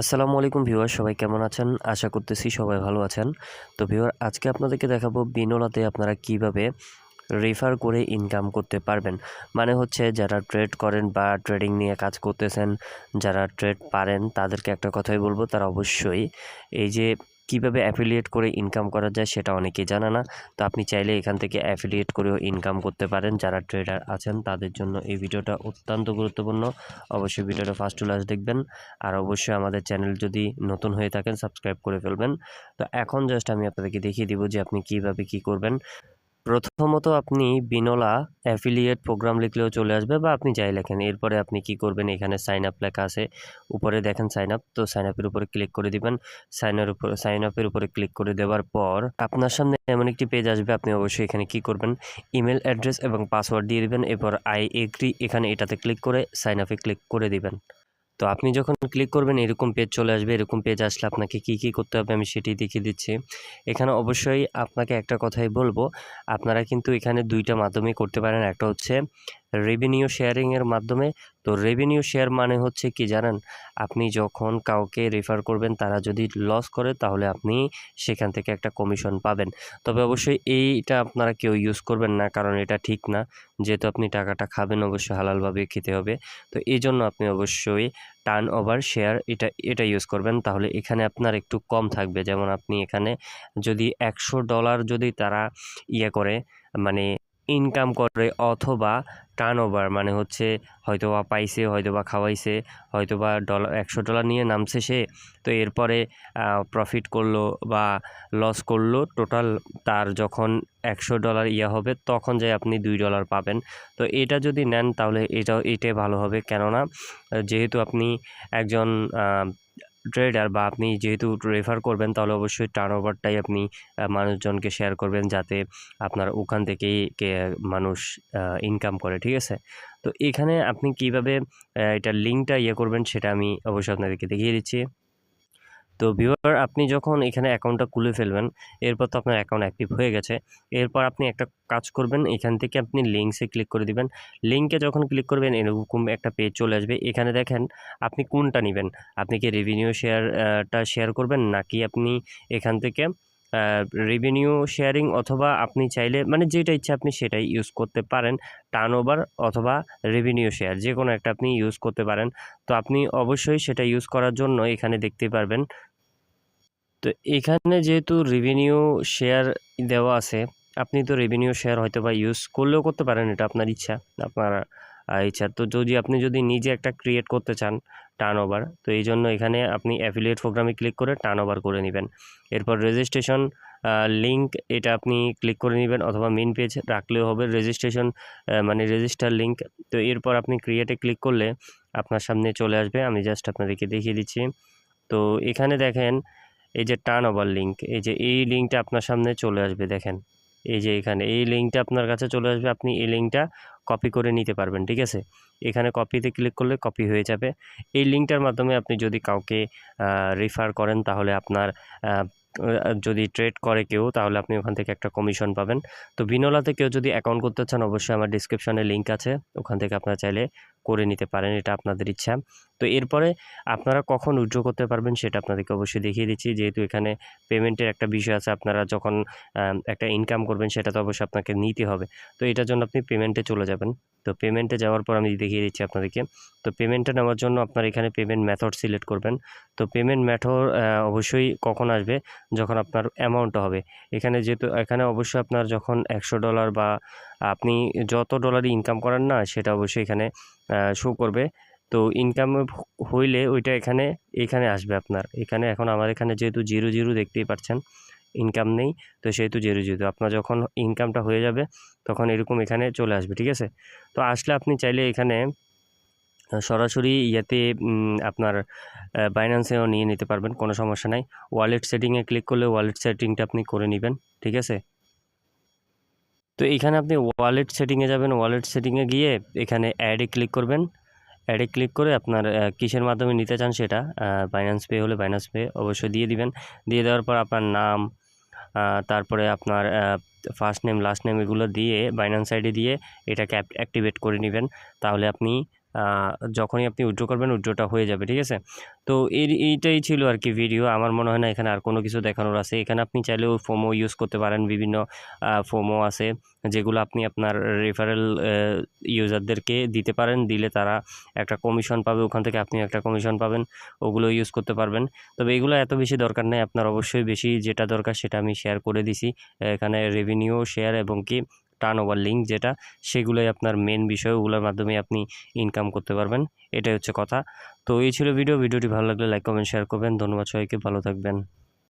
আসসালামু আলাইকুম ভিউয়ার, সবাই কেমন আছেন? আশা করতেছি সবাই ভালো আছেন। তো ভিউয়ার, আজকে আপনাদেরকে দেখাবো বিনোলাতে আপনারা কীভাবে রেফার করে ইনকাম করতে পারবেন। মানে হচ্ছে যারা ট্রেড করেন বা ট্রেডিং নিয়ে কাজ করতেছেন, যারা ট্রেড পারেন, তাদেরকে একটা কথাই বলব, তারা অবশ্যই এই যে কীভাবে অ্যাফিলিয়েট করে ইনকাম করা যায় সেটা অনেকেই জানা না। তো আপনি চাইলে এখান থেকে অ্যাফিলিয়েট করেও ইনকাম করতে পারেন। যারা ট্রেডার আছেন, তাদের জন্য এই ভিডিওটা অত্যন্ত গুরুত্বপূর্ণ। অবশ্যই ভিডিওটা ফার্স্ট টু লাস্ট দেখবেন। আর অবশ্যই আমাদের চ্যানেল যদি নতুন হয়ে থাকেন সাবস্ক্রাইব করে ফেলবেন। তো এখন জাস্ট আমি আপনাদেরকে দেখিয়ে দিব যে আপনি কীভাবে কি করবেন। প্রথমত আপনি বিনোলা অ্যাফিলিয়েট প্রোগ্রাম লিখলেও চলে আসবে বা আপনি যাই লেখেন। এরপরে আপনি কি করবেন? এখানে সাইন আপ লেখা আছে। উপরে দেখেন সাইন আপ তো সাইন আপের উপরে ক্লিক করে দিবেন। সাইনের উপর সাইন আপের উপরে ক্লিক করে দেওয়ার পর আপনার সামনে এমন একটি পেজ আসবে। আপনি অবশ্যই এখানে কি করবেন? ইমেল অ্যাড্রেস এবং পাসওয়ার্ড দিয়ে দিবেন। এরপর আই এগ্রি এখানে এটাতে ক্লিক করে সাইন আপে ক্লিক করে দিবেন। তো আপনি যখন ক্লিক করবেন, এরকম পেজ চলে আসবে। এরকম পেজ আসলে আপনাকে কি কি করতে হবে আমি সেটি দেখিয়ে দিচ্ছি। এখানে অবশ্যই আপনাকে একটা কথাই বলব। আপনারা কিন্তু এখানে দুইটা মাধ্যমে করতে পারেন। একটা হচ্ছে রেভিনিউ শেয়ারিংয়ের মাধ্যমে। তো রেভিনিউ শেয়ার মানে হচ্ছে কি জানেন? আপনি যখন কাউকে রেফার করবেন, তারা যদি লস করে, তাহলে আপনি সেখান থেকে একটা কমিশন পাবেন। তবে অবশ্যই এইটা আপনারা কেউ ইউজ করবেন না, কারণ এটা ঠিক না। যেহেতু আপনি টাকাটা খাবেন, অবশ্যই হালালভাবে খেতে হবে। তো এই জন্য আপনি অবশ্যই টার্ন ওভার শেয়ার এটা এটা ইউজ করবেন। তাহলে এখানে আপনার একটু কম থাকবে। যেমন আপনি এখানে যদি একশো ডলার যদি তারা ইয়ে করে মানে ইনকাম করে অথবা টার্ন ওভার মানে হচ্ছে হয়তো বা পাইছে হয়তো বা খাওয়াইছে হয়তো বা ডলার একশো ডলার নিয়ে নামছে সে। তো এরপরে প্রফিট করল বা লস করল টোটাল তার যখন একশো ডলার ইয়ে হবে, তখন যাই আপনি দুই ডলার পাবেন। তো এটা যদি নেন তাহলে এটা এটাই ভালো হবে। কেননা যেহেতু আপনি একজন ট্রেডার বা আপনি যেহেতু রেফার করবেন, তাহলে অবশ্যই টার্নওভারটাই আপনি মানুষজনকে শেয়ার করবেন যাতে আপনার ওখান থেকেই মানুষ ইনকাম করে, ঠিক আছে? তো এখানে আপনি কীভাবে এটা লিঙ্কটা ইয়ে করবেন সেটা আমি অবশ্যই আপনাদেরকে দেখিয়ে দিচ্ছি। তো ভিউয়ার আপনি যখন এখানে অ্যাকাউন্টটা খুলে ফেলবেন, এরপর তো আপনার অ্যাকাউন্ট অ্যাক্টিভ হয়ে গেছে, এরপর আপনি একটা কাজ করবেন, এখান থেকে আপনি লিঙ্কসে ক্লিক করে দিবেন। লিঙ্কে যখন ক্লিক করবেন, এরকম একটা পেজ চলে আসবে, এখানে দেখেন আপনি কোনটা নেবেন? আপনি কি রেভিনিউ শেয়ারটা শেয়ার করবেন, নাকি আপনি এখান থেকে রেভিনিউ শেয়ারিং অথবা আপনি চাইলে মানে যেটা ইচ্ছা আপনি সেটাই ইউজ করতে পারেন। টার্ন অথবা রেভিনিউ শেয়ার যে কোনো একটা আপনি ইউজ করতে পারেন। তো আপনি অবশ্যই সেটা ইউজ করার জন্য এখানে দেখতে পারবেন। তো এখানে যেহেতু রেভিনিউ শেয়ার দেওয়া আছে, আপনি তো রেভিনিউ শেয়ার হয়তো বা ইউজ করলেও করতে পারেন, এটা আপনার ইচ্ছা, আপনার ইচ্ছা। তো যদি আপনি যদি নিজে একটা ক্রিয়েট করতে চান টার্ন ওভার তো এই জন্য এখানে আপনি অ্যাফিলিয়েট প্রোগ্রামে ক্লিক করে টার্ন ওভার করে নেবেন। এরপর রেজিস্ট্রেশন লিঙ্ক এটা আপনি ক্লিক করে নেবেন অথবা মেন পেজ রাখলেও হবে। রেজিস্ট্রেশন মানে রেজিস্টার লিঙ্ক তো এরপর আপনি ক্রিয়েটে ক্লিক করলে আপনার সামনে চলে আসবে। আমি জাস্ট আপনাদেরকে দেখিয়ে দিচ্ছি। তো এখানে দেখেন, এই যে টার্ন ওভার লিঙ্ক এই যে এই লিঙ্কটা আপনার সামনে চলে আসবে, দেখেন। এই যে এখানে, এই লিঙ্কটা আপনার কাছে চলে আসবে, আপনি এই লিঙ্কটা কপি করে নিতে পারবেন, ঠিক আছে? এখানে কপিতে ক্লিক করলে কপি হয়ে যাবে। এই লিঙ্কটার মাধ্যমে আপনি যদি কাউকে রেফার করেন, তাহলে আপনার যদি ট্রেড করে কেউ, তাহলে আপনি ওখান থেকে একটা কমিশন পাবেন। তো বিনোলাতে কেউ যদি অ্যাকাউন্ট করতে চান, অবশ্যই আমার ডিসক্রিপশানে লিঙ্ক আছে। ওখান থেকে আপনারা চাইলে করে নিতে পারেন, এটা আপনাদের ইচ্ছা। তো এরপরে আপনারা কখন উইথড্র করতে পারবেন সেটা আপনাদেরকে অবশ্যই দেখিয়ে দিচ্ছি। যেহেতু এখানে পেমেন্টের একটা বিষয় আছে, আপনারা যখন একটা ইনকাম করবেন সেটা তো অবশ্যই আপনাকে নিতে হবে। তো এটার জন্য আপনি পেমেন্টে চলে যাবেন। তো পেমেন্টে যাওয়ার পর আমি দেখিয়ে দিচ্ছি আপনাদেরকে। তো পেমেন্টটা নেওয়ার জন্য আপনার এখানে পেমেন্ট মেথড সিলেক্ট করবেন। তো পেমেন্ট মেথড অবশ্যই কখন আসবে? যখন আপনার অ্যামাউন্টটা হবে। এখানে যেহেতু, এখানে অবশ্যই আপনার যখন একশো ডলার বা আপনি যত ডলারই ইনকাম করেন না, সেটা অবশ্যই এখানে শো করবে। তো ইনকাম হইলে ওইটা এখানে এখানে আসবে আপনার। এখানে এখন আমার এখানে যেহেতু জিরো জিরো দেখতেই পাচ্ছেন ইনকাম নেই, তো সেহেতু জিরো জিরো আপনার যখন ইনকামটা হয়ে যাবে, তখন এরকম এখানে চলে আসবে, ঠিক আছে? তো আসলে আপনি চাইলে এখানে সরাসরি ইয়েতে আপনার বাইন্যান্সেও নিয়ে নিতে পারবেন, কোনো সমস্যা নাই। ওয়ালেট সেটিংয়ে ক্লিক করলে ওয়ালেট সেটিংটা আপনি করে নেবেন, ঠিক আছে? তো এখানে আপনি ওয়ালেট সেটিংয়ে যাবেন ওয়ালেট সেটিংয়ে গিয়ে এখানে অ্যাডে ক্লিক করবেন। অ্যাডে ক্লিক করে আপনার কিসের মাধ্যমে নিতে চান সেটা বাইন্যান্স পে হলে বাইন্যান্স পে অবশ্যই দিয়ে দিবেন। দিয়ে দেওয়ার পর আপনার নাম তারপরে আপনার ফার্স্ট নেম লাস্ট নেম এগুলো দিয়ে বাইন্যান্স সাইডে দিয়ে এটাকে অ্যাক্টিভেট করে নেবেন। তাহলে আপনি যখনই আপনি উইথড্র করবেন উইথড্রটা হয়ে যাবে, ঠিক আছে? তো এর, এইটাই ছিল আর কি ভিডিও আমার মনে হয় না এখানে আর কোনো কিছু দেখানোর আছে। এখানে আপনি চাইলেও ফোমো ইউজ করতে পারেন। বিভিন্ন ফোমো আছে, যেগুলো আপনি আপনার রেফারেল ইউজারদেরকে দিতে পারেন। দিলে তারা একটা কমিশন পাবে, ওখান থেকে আপনি একটা কমিশন পাবেন। ওগুলো ইউজ করতে পারবেন। তবে এগুলো এত বেশি দরকার নেই। আপনার অবশ্যই বেশি যেটা দরকার সেটা আমি শেয়ার করে দিছি। এখানে রেভিনিউ শেয়ার এবং কি টার্ন ওভার লিঙ্ক যেটা, সেগুলোই আপনার মেন বিষয় ওগুলোর মাধ্যমে আপনি ইনকাম করতে পারবেন। এটাই হচ্ছে কথা। তো এই ছিল ভিডিও ভিডিওটি ভালো লাগলে লাইক কমেন্ট শেয়ার করবেন। ধন্যবাদ সবাইকে। ভালো থাকবেন।